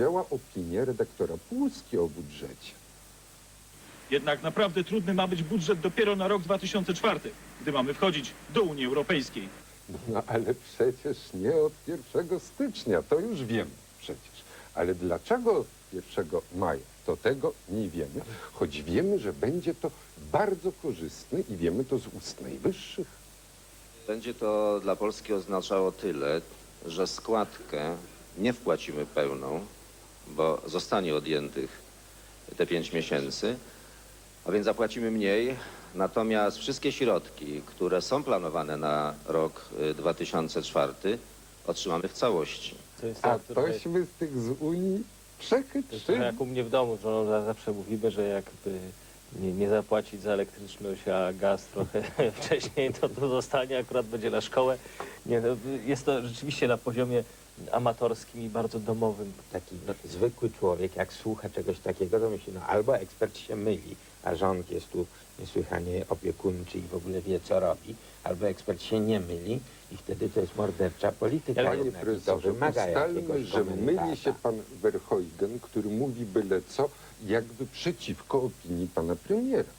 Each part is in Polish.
wzięła opinię redaktora Płuski o budżecie. Jednak naprawdę trudny ma być budżet dopiero na rok 2004, gdy mamy wchodzić do Unii Europejskiej. No ale przecież nie od 1 stycznia, to już wiemy przecież. Ale dlaczego od 1 maja? To tego nie wiemy, choć wiemy, że będzie to bardzo korzystne i wiemy to z ust najwyższych. Będzie to dla Polski oznaczało tyle, że składkę nie wpłacimy pełną, bo zostanie odjętych te pięć miesięcy, a więc zapłacimy mniej. Natomiast wszystkie środki, które są planowane na rok y, 2004, otrzymamy w całości. To jest A tak trochę, tośmy z tych z Unii to jest trochę przechytrzyli. jak u mnie w domu, że za- zawsze mówimy, że jakby nie, nie zapłacić za elektryczność, a gaz trochę wcześniej, to to zostanie, akurat będzie na szkołę. Nie, no, jest to rzeczywiście na poziomie amatorskim i bardzo domowym. taki no, zwykły człowiek, jak słucha czegoś takiego, to myśli, no albo ekspert się myli, a rząd jest tu niesłychanie opiekuńczy i w ogóle wie, co robi, albo ekspert się nie myli i wtedy to jest mordercza polityka. Ale Panie jednak profesorze, ustalmy, że myli się pan Verheugen, który mówi byle co, jakby przeciwko opinii pana premiera.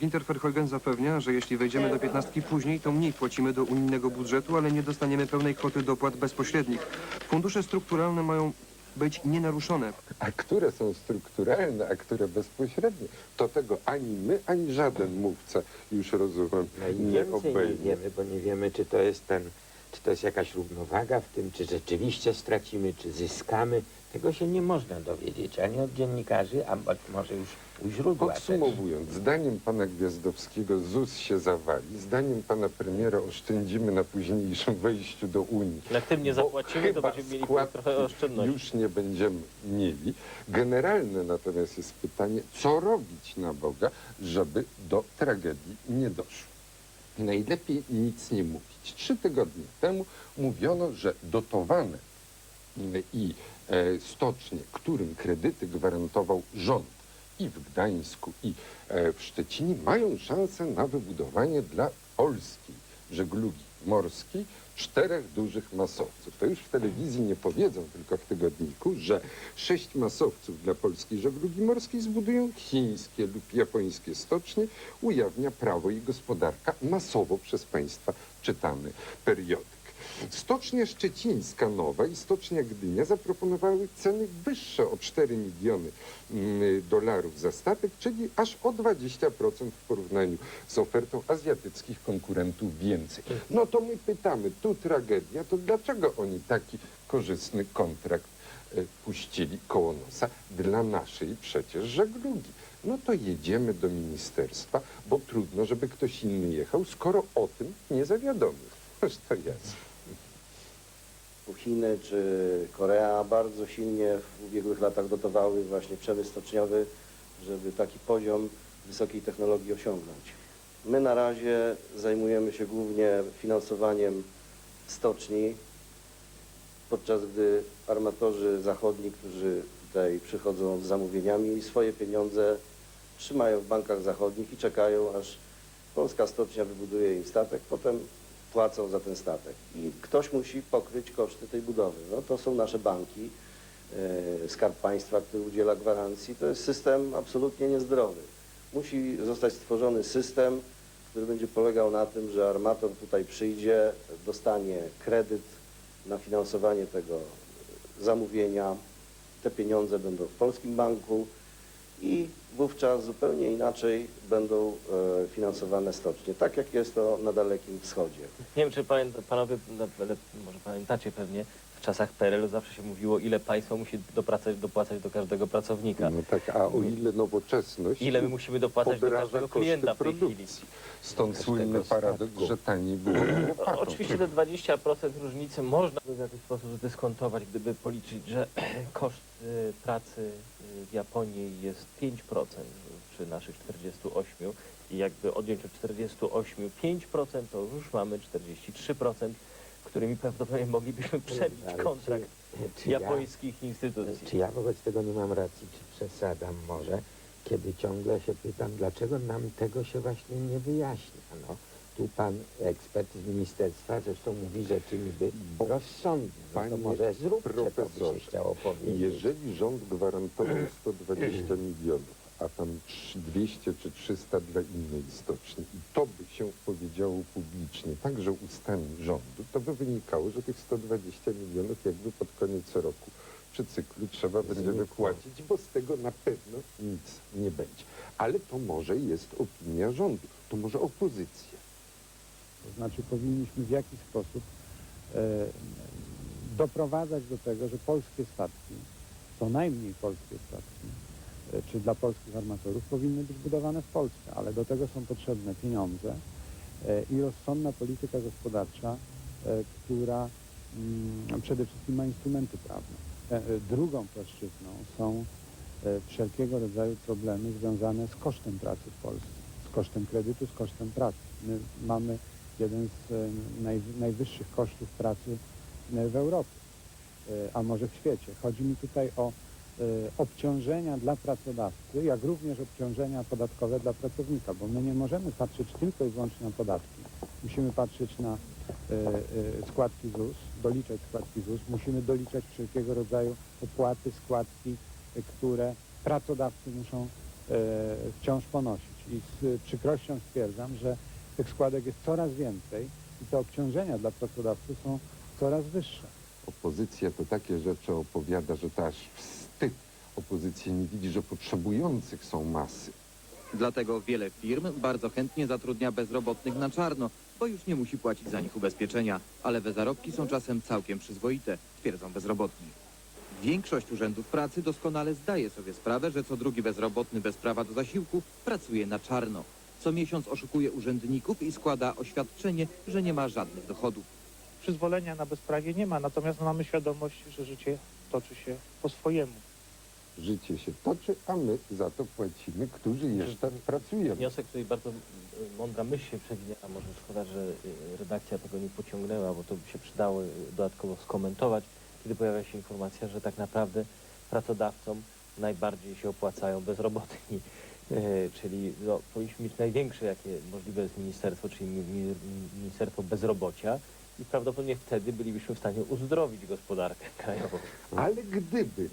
Ginter Verheugen zapewnia, że jeśli wejdziemy do piętnastki później, to mniej płacimy do unijnego budżetu, ale nie dostaniemy pełnej kwoty dopłat bezpośrednich. Fundusze strukturalne mają być nienaruszone. A które są strukturalne, a które bezpośrednie, to tego ani my, ani żaden mówca już rozumiem nie więcej nie obejmie. wiemy, bo nie wiemy, czy to jest ten, czy to jest jakaś równowaga w tym, czy rzeczywiście stracimy, czy zyskamy. Tego się nie można dowiedzieć ani od dziennikarzy, a być może już u źródła. też. Podsumowując, zdaniem pana Gwiazdowskiego ZUS się zawali, zdaniem pana premiera oszczędzimy na późniejszym wejściu do Unii. Jak tym nie Bo zapłacimy, to chyba będziemy mieli składki trochę oszczędności. Już nie będziemy mieli. Generalne natomiast jest pytanie, co robić na Boga, żeby do tragedii nie doszło. Najlepiej nic nie mówić. Trzy tygodnie temu mówiono, że dotowane i stocznie, którym kredyty gwarantował rząd i w Gdańsku, i e, w Szczecinie, mają szansę na wybudowanie dla polskiej żeglugi morskiej czterech dużych masowców. To już w telewizji nie powiedzą, tylko w tygodniku, że sześć masowców dla polskiej żeglugi morskiej zbudują chińskie lub japońskie stocznie, ujawnia Prawo i Gospodarka masowo przez państwa czytany periodyk. Stocznia Szczecińska Nowa i Stocznia Gdynia zaproponowały ceny wyższe o 4 miliony mm, dolarów za statek, czyli aż o 20% w porównaniu z ofertą azjatyckich konkurentów więcej. No to my pytamy, tu tragedia, to dlaczego oni taki korzystny kontrakt e, puścili koło nosa dla naszej przecież żeglugi? No to jedziemy do ministerstwa, bo trudno, żeby ktoś inny jechał, skoro o tym nie zawiadomił. To jest. Chiny czy Korea bardzo silnie w ubiegłych latach dotowały właśnie przemysł stoczniowy, żeby taki poziom wysokiej technologii osiągnąć. My na razie zajmujemy się głównie finansowaniem stoczni, podczas gdy armatorzy zachodni, którzy tutaj przychodzą z zamówieniami, swoje pieniądze trzymają w bankach zachodnich i czekają, aż polska stocznia wybuduje im statek, potem płacą za ten statek. I ktoś musi pokryć koszty tej budowy. No, to są nasze banki, e, Skarb Państwa, który udziela gwarancji. To jest system absolutnie niezdrowy. Musi zostać stworzony system, który będzie polegał na tym, że armator tutaj przyjdzie, dostanie kredyt na finansowanie tego zamówienia. Te pieniądze będą w polskim banku i wówczas zupełnie inaczej będą e, finansowane stocznie, tak jak jest to na Dalekim Wschodzie. Nie wiem, czy pamięta, panowie, no, ale może pamiętacie pewnie, w czasach PRL-u zawsze się mówiło, ile państwo musi dopłacać, dopłacać do każdego pracownika. No tak, a o ile nowoczesność Ile my musimy dopłacać do podraża każdego koszty klienta w tej chwili. produkcji. Stąd słynny paradoks, statku. że taniej było O, łopatą. Oczywiście te 20% różnicy można by w jakiś sposób zdyskontować, gdyby policzyć, że koszt y, pracy w Japonii jest 5% przy naszych 48 i jakby odjąć od 48 5%, to już mamy 43%, którymi prawdopodobnie moglibyśmy przebić Ale kontrakt czy, czy ja, japońskich instytucji. czy ja wobec tego nie mam racji, czy przesadzam może, kiedy ciągle się pytam, dlaczego nam tego się właśnie nie wyjaśnia. No, tu pan ekspert z ministerstwa zresztą mówi rzeczy niby rozsądne. No to panie może zróbcie to, by profesorze, się chciało powiedzieć. Jeżeli rząd gwarantował 120 milionów, a tam trz- 200 czy 300 dla innej stoczni i to by się powiedziało publicznie, także ustami rządu, to by wynikało, że tych 120 milionów jakby pod koniec roku przy cyklu trzeba będzie Znikło. wypłacić, bo z tego na pewno nic nie będzie. Ale to może jest opinia rządu, to może opozycja. To znaczy powinniśmy w jakiś sposób e, doprowadzać do tego, że polskie statki, co najmniej polskie statki, e, czy dla polskich armatorów powinny być budowane w Polsce, ale do tego są potrzebne pieniądze e, i rozsądna polityka gospodarcza, e, która mm, przede wszystkim ma instrumenty prawne. Drugą płaszczyzną są wszelkiego rodzaju problemy związane z kosztem pracy w Polsce, z kosztem kredytu, z kosztem pracy. My mamy jeden z e, naj, najwyższych kosztów pracy e, w Europie, e, a może w świecie. Chodzi mi tutaj o obciążenia dla pracodawcy, jak również obciążenia podatkowe dla pracownika, bo my nie możemy patrzeć tylko i wyłącznie na podatki. Musimy patrzeć na składki ZUS, doliczać składki ZUS, musimy doliczać wszelkiego rodzaju opłaty, składki, które pracodawcy muszą wciąż ponosić. I z przykrością stwierdzam, że tych składek jest coraz więcej i te obciążenia dla pracodawcy są coraz wyższe. Opozycja to takie rzeczy opowiada, że to aż wstyd. Opozycja nie widzi, że potrzebujących są masy. Dlatego wiele firm bardzo chętnie zatrudnia bezrobotnych na czarno, bo już nie musi płacić za nich ubezpieczenia, ale te zarobki są czasem całkiem przyzwoite, twierdzą bezrobotni. Większość urzędów pracy doskonale zdaje sobie sprawę, że co drugi bezrobotny bez prawa do zasiłku pracuje na czarno. Co miesiąc oszukuje urzędników i składa oświadczenie, że nie ma żadnych dochodów. przyzwolenia na bezprawie nie ma, natomiast mamy świadomość, że życie toczy się po swojemu. Życie się toczy, a my za to płacimy, którzy jeszcze pracujemy. Wniosek tutaj bardzo y, mądra myśl się przewinęła. Może szkoda, że y, redakcja tego nie pociągnęła, bo to by się przydało y, dodatkowo skomentować, kiedy pojawia się informacja, że tak naprawdę pracodawcom najbardziej się opłacają bezrobotni. Y, Czyli no, powinniśmy mieć największe, jakie możliwe jest ministerstwo, czyli mi, mi, Ministerstwo Bezrobocia i prawdopodobnie wtedy bylibyśmy w stanie uzdrowić gospodarkę krajową. Ale gdyby